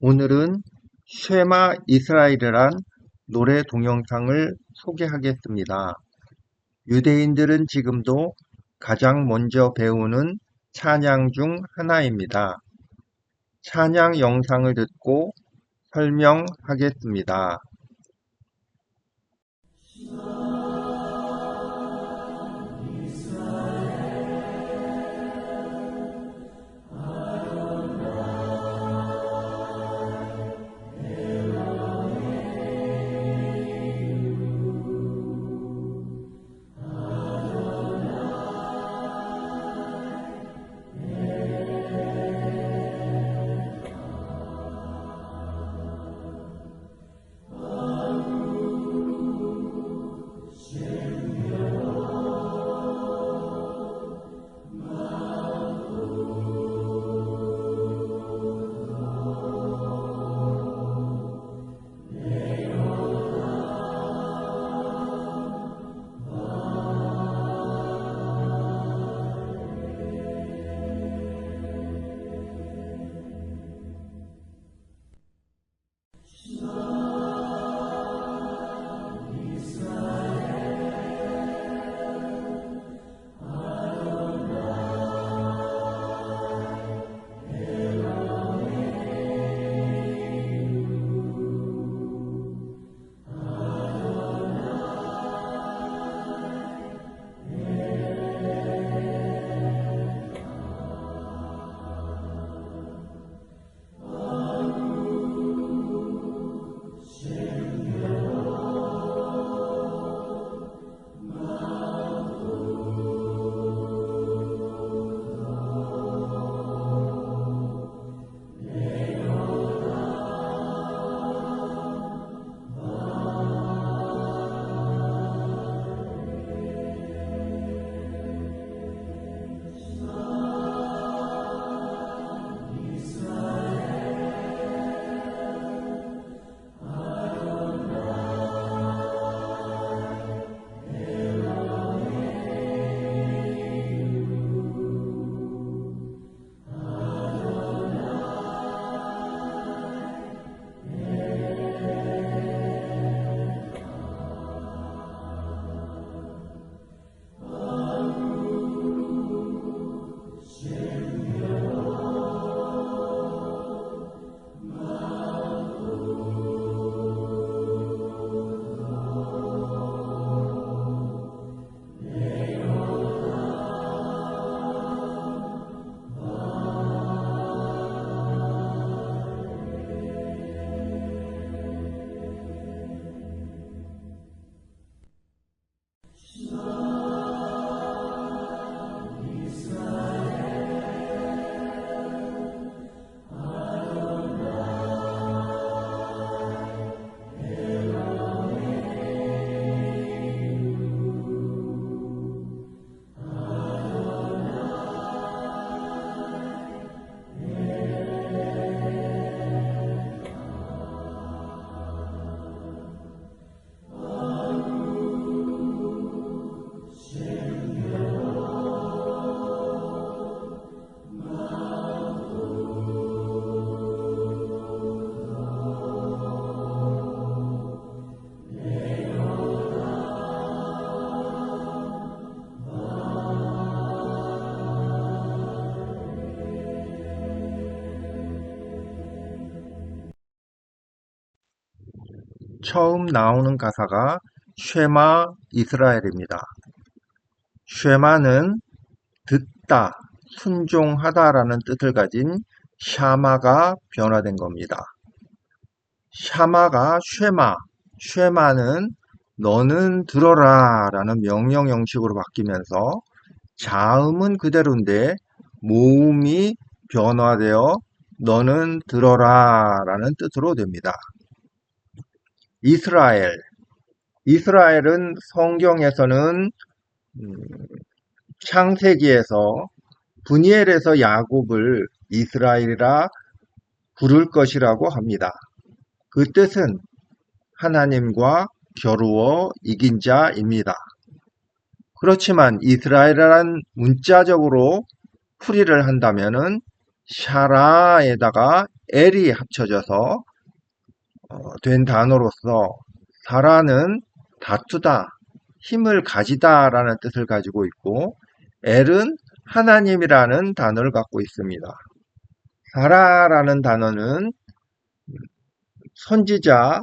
오늘은 쉐마 이스라엘이란 노래 동영상을 소개하겠습니다. 유대인들은 지금도 가장 먼저 배우는 찬양 중 하나입니다. 찬양 영상을 듣고 설명하겠습니다. 처음 나오는 가사가 쉐마 이스라엘입니다. 쉐마는 듣다, 순종하다라는 뜻을 가진 샤마가 변화된 겁니다. 샤마가 쉐마, 쉐마는 너는 들어라 라는 명령 형식으로 바뀌면서 자음은 그대로인데 모음이 변화되어 너는 들어라 라는 뜻으로 됩니다. 이스라엘. 이스라엘은 성경에서는 음, 창세기에서 분이엘에서 야곱을 이스라엘이라 부를 것이라고 합니다. 그 뜻은 하나님과 겨루어 이긴 자입니다. 그렇지만 이스라엘이란 문자적으로 풀이를 한다면은 샤라에다가 엘이 합쳐져서 어, 된 단어로서 사라는 다투다, 힘을 가지다 라는 뜻을 가지고 있고 엘은 하나님이라는 단어를 갖고 있습니다. 사라라는 단어는 선지자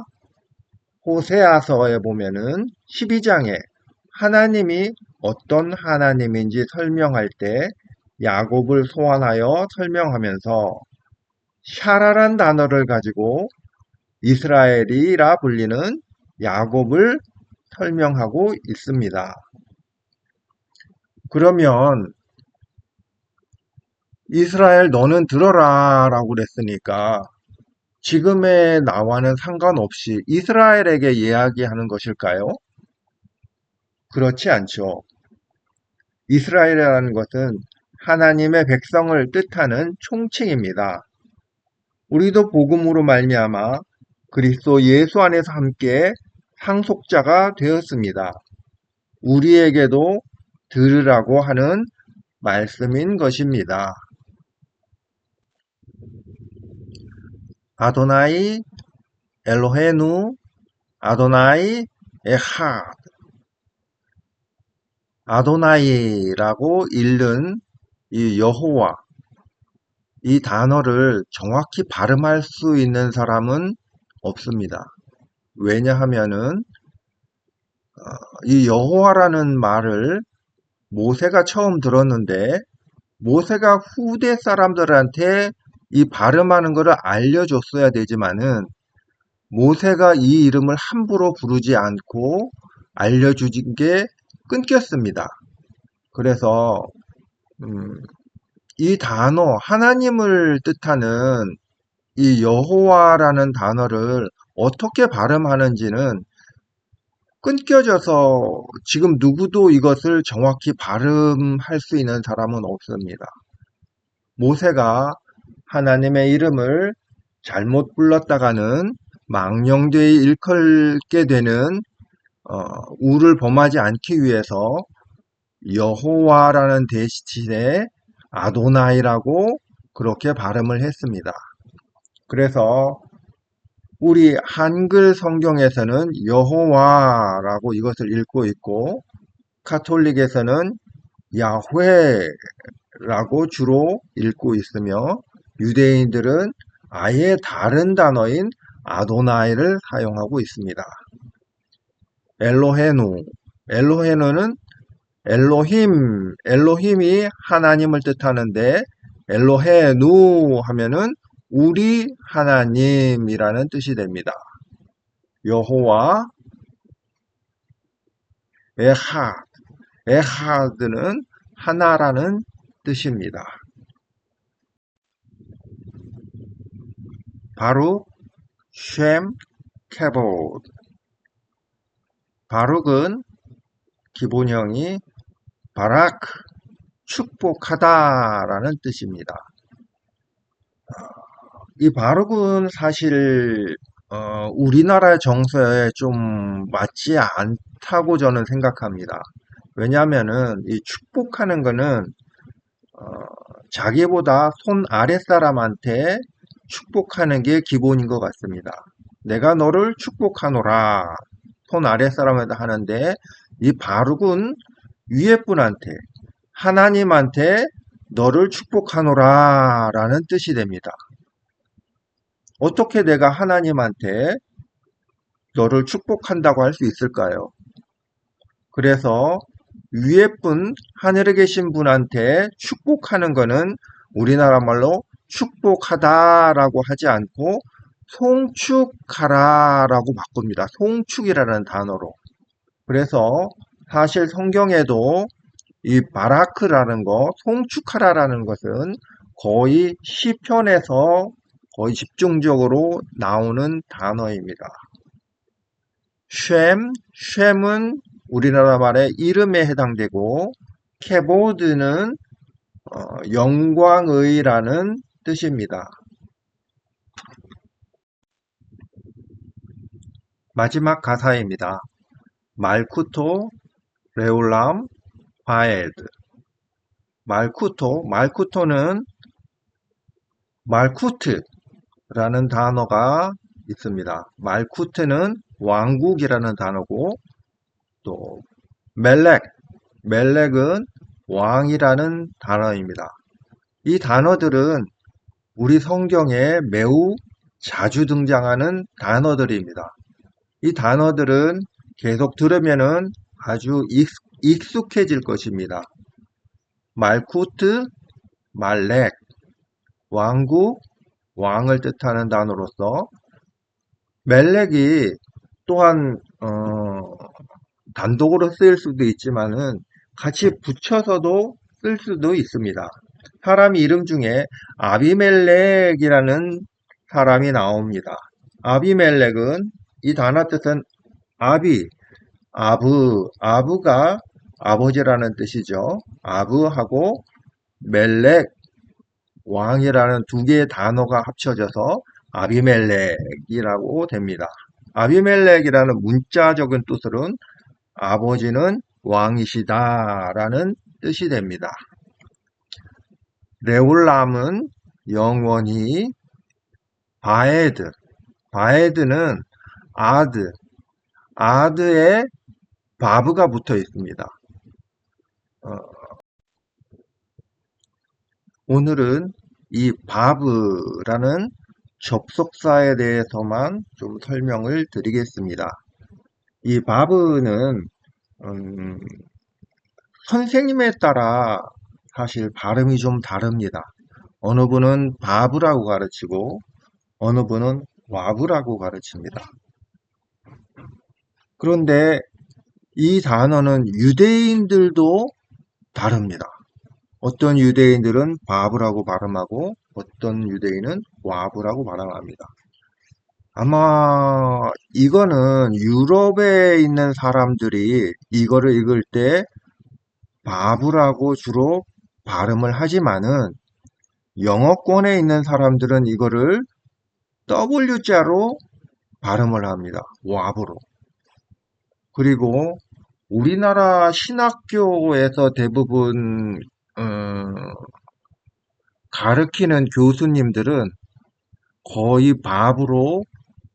호세아서에 보면은 12장에 하나님이 어떤 하나님인지 설명할 때 야곱을 소환하여 설명하면서 샤라란 단어를 가지고 이스라엘이라 불리는 야곱을 설명하고 있습니다. 그러면 이스라엘 너는 들어라 라고 그랬으니까 지금의 나와는 상관없이 이스라엘에게 이야기하는 것일까요? 그렇지 않죠. 이스라엘이라는 것은 하나님의 백성을 뜻하는 총칭입니다. 우리도 복음으로 말미암아 그리스도 예수 안에서 함께 상속자가 되었습니다. 우리에게도 들으라고 하는 말씀인 것입니다. 아도나이 엘로헤누 아도나이 에하 아도나이라고 읽는 이 여호와 이 단어를 정확히 발음할 수 있는 사람은 없습니다. 왜냐하면은 어, 이 여호와라는 말을 모세가 처음 들었는데 모세가 후대 사람들한테 이 발음하는 것을 알려줬어야 되지만은 모세가 이 이름을 함부로 부르지 않고 알려주진 게 끊겼습니다. 그래서 음, 이 단어 하나님을 뜻하는 이 여호와라는 단어를 어떻게 발음하는지는 끊겨져서 지금 누구도 이것을 정확히 발음할 수 있는 사람은 없습니다. 모세가 하나님의 이름을 잘못 불렀다가는 망령되이 일컬게 되는 어, 우를 범하지 않기 위해서 여호와라는 대신에 아도나이라고 그렇게 발음을 했습니다. 그래서 우리 한글 성경에서는 여호와라고 이것을 읽고 있고 카톨릭에서는 야훼라고 주로 읽고 있으며 유대인들은 아예 다른 단어인 아도나이를 사용하고 있습니다. 엘로헤누 엘로헤누는 엘로힘 엘로힘이 하나님을 뜻하는데 엘로헤누 하면은 우리 하나님이라는 뜻이 됩니다. 여호와 에하 에하드는 하나라는 뜻입니다. 바룩 쉔 케보드 바룩은 기본형이 바라크 축복하다라는 뜻입니다. 이 바룩은 사실 어, 우리나라 정서에 좀 맞지 않다고 저는 생각합니다. 왜냐하면은 이 축복하는 거는 어, 자기보다 손 아랫사람한테 축복하는 게 기본인 것 같습니다. 내가 너를 축복하노라. 손 아랫사람한테 하는데 이 바룩은 위에 분한테 하나님한테 너를 축복하노라 라는 뜻이 됩니다. 어떻게 내가 하나님한테 너를 축복한다고 할 수 있을까요? 그래서 위에 분, 하늘에 계신 분한테 축복하는 것은 우리나라 말로 축복하다라고 하지 않고 송축하라라고 바꿉니다. 송축이라는 단어로. 그래서 사실 성경에도 이 바라크라는 거, 송축하라라는 것은 거의 시편에서 거의 집중적으로 나오는 단어입니다. 쉔, 쉔은 우리나라 말의 이름에 해당되고 케보드는 어, 영광의라는 뜻입니다. 마지막 가사입니다. 말쿠토, 레올람, 바에드. 말쿠토, 말쿠토는 말쿠트 라는 단어가 있습니다. 말쿠트는 왕국이라는 단어고 또 멜렉, 멜렉은 왕이라는 단어입니다. 이 단어들은 우리 성경에 매우 자주 등장하는 단어들입니다. 이 단어들은 계속 들으면은 아주 익, 익숙해질 것입니다. 말쿠트, 말렉, 왕국, 왕을 뜻하는 단어로서 멜렉이 또한 어, 단독으로 쓰일 수도 있지만은 같이 붙여서도 쓸 수도 있습니다. 사람 이름 중에 아비멜렉이라는 사람이 나옵니다. 아비멜렉은 이 단어 뜻은 아비, 아브, 아브가 아버지라는 뜻이죠. 아브하고 멜렉, 왕이라는 두 개의 단어가 합쳐져서 아비멜렉이라고 됩니다. 아비멜렉이라는 문자적인 뜻으로는 아버지는 왕이시다라는 뜻이 됩니다. 레올람은 영원히 바에드, 바에드는 아드, 아드에 바브가 붙어 있습니다. 어, 오늘은 이 바브라는 접속사에 대해서만 좀 설명을 드리겠습니다. 이 바브는 음, 선생님에 따라 사실 발음이 좀 다릅니다. 어느 분은 바브라고 가르치고 어느 분은 와브라고 가르칩니다. 그런데 이 단어는 유대인들도 다릅니다. 어떤 유대인들은 바브라고 발음하고 어떤 유대인은 와브라고 발음합니다. 아마 이거는 유럽에 있는 사람들이 이거를 읽을 때 바브라고 주로 발음을 하지만은 영어권에 있는 사람들은 이거를 W자로 발음을 합니다. 와브로. 그리고 우리나라 신학교에서 대부분 음, 가르치는 교수님들은 거의 밥으로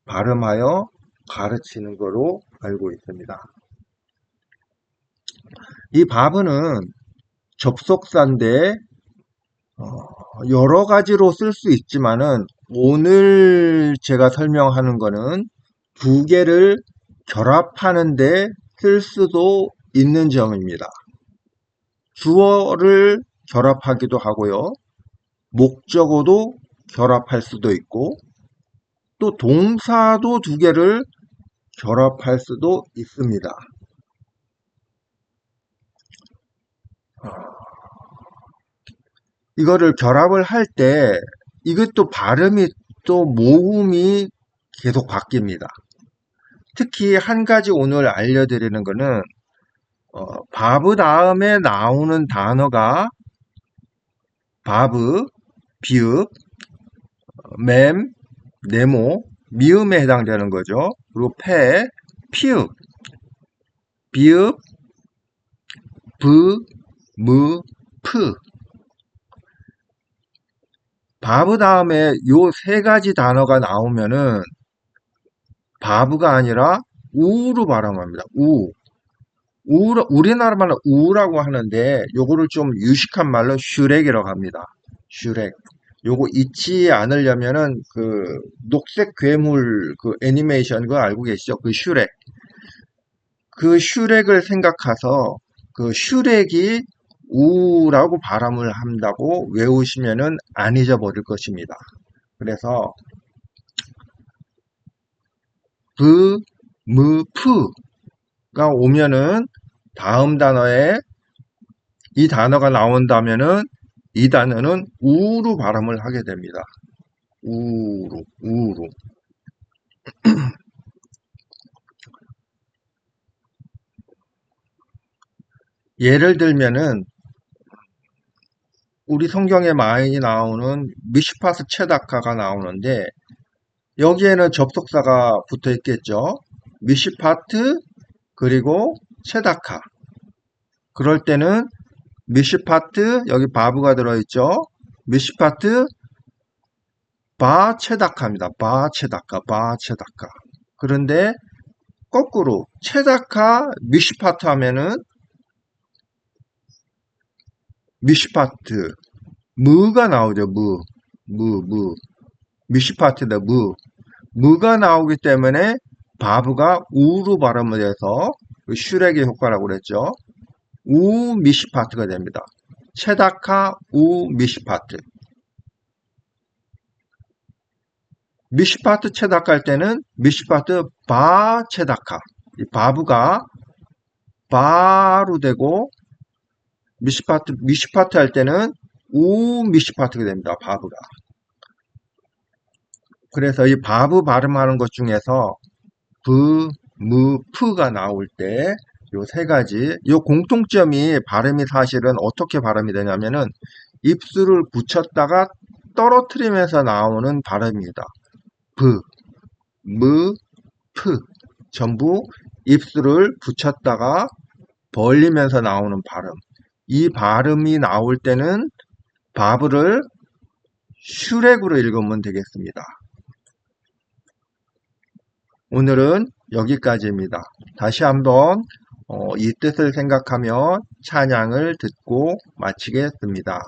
발음하여 가르치는 거로 알고 있습니다. 이 밥은 접속사인데 어, 여러 가지로 쓸 수 있지만은 오늘 제가 설명하는 거는 두 개를 결합하는데 쓸 수도 있는 점입니다. 주어를 결합하기도 하고요. 목적어도 결합할 수도 있고 또 동사도 두 개를 결합할 수도 있습니다. 이거를 결합을 할 때 이것도 발음이 또 모음이 계속 바뀝니다. 특히 한 가지 오늘 알려드리는 거는 어, 바브 다음에 나오는 단어가 바브, 비읍, 맴, 네모, 미음에 해당되는 거죠. 그리고 패, 피읍, 비읍, 브, 무, 프. 바브 다음에 요 세 가지 단어가 나오면은 바브가 아니라 우로 발음합니다. 우. 우 우리나라 말로 우라고 하는데 요거를 좀 유식한 말로 슈렉이라고 합니다. 슈렉. 요거 잊지 않으려면은 그 녹색 괴물 그 애니메이션 그거 알고 계시죠? 그 슈렉. 그 슈렉을 생각해서 그 슈렉이 우라고 발음을 한다고 외우시면은 안 잊어버릴 것입니다. 그래서 브, 무, 푸가 오면은 다음 단어에 이 단어가 나온다면은 이 단어는 우로 발음을 하게 됩니다. 우로, 우로. 예를 들면은 우리 성경에 많이 나오는 미시파스 체다카가 나오는데 여기에는 접속사가 붙어 있겠죠. 미시파트 그리고 체다카. 그럴 때는 미시파트 여기 바브가 들어있죠. 미시파트 바체다카입니다. 바체다카, 바체다카. 그런데 거꾸로 체다카 미시파트 하면은 미시파트 무가 나오죠. 무, 무, 무. 미시파트다 무. 무가 나오기 때문에 바브가 우로 발음을 해서 그 슈렉의 효과라고 그랬죠. 우 미시파트가 됩니다. 체다카 우 미시파트. 미시파트 체다카 할 때는 미시파트 바 체다카. 이 바브가 바로 되고 미시파트 미시파트 할 때는 우 미시파트가 됩니다. 바브가. 그래서 이 바브 발음하는 것 중에서 브, 무, 프가 나올 때 요 세 가지 요 공통점이 발음이 사실은 어떻게 발음이 되냐면은 입술을 붙였다가 떨어뜨리면서 나오는 발음입니다. 브, 무, 프 전부 입술을 붙였다가 벌리면서 나오는 발음. 이 발음이 나올 때는 바브를 슈렉으로 읽으면 되겠습니다. 오늘은 여기까지입니다. 다시 한번 어, 이 뜻을 생각하며 찬양을 듣고 마치겠습니다.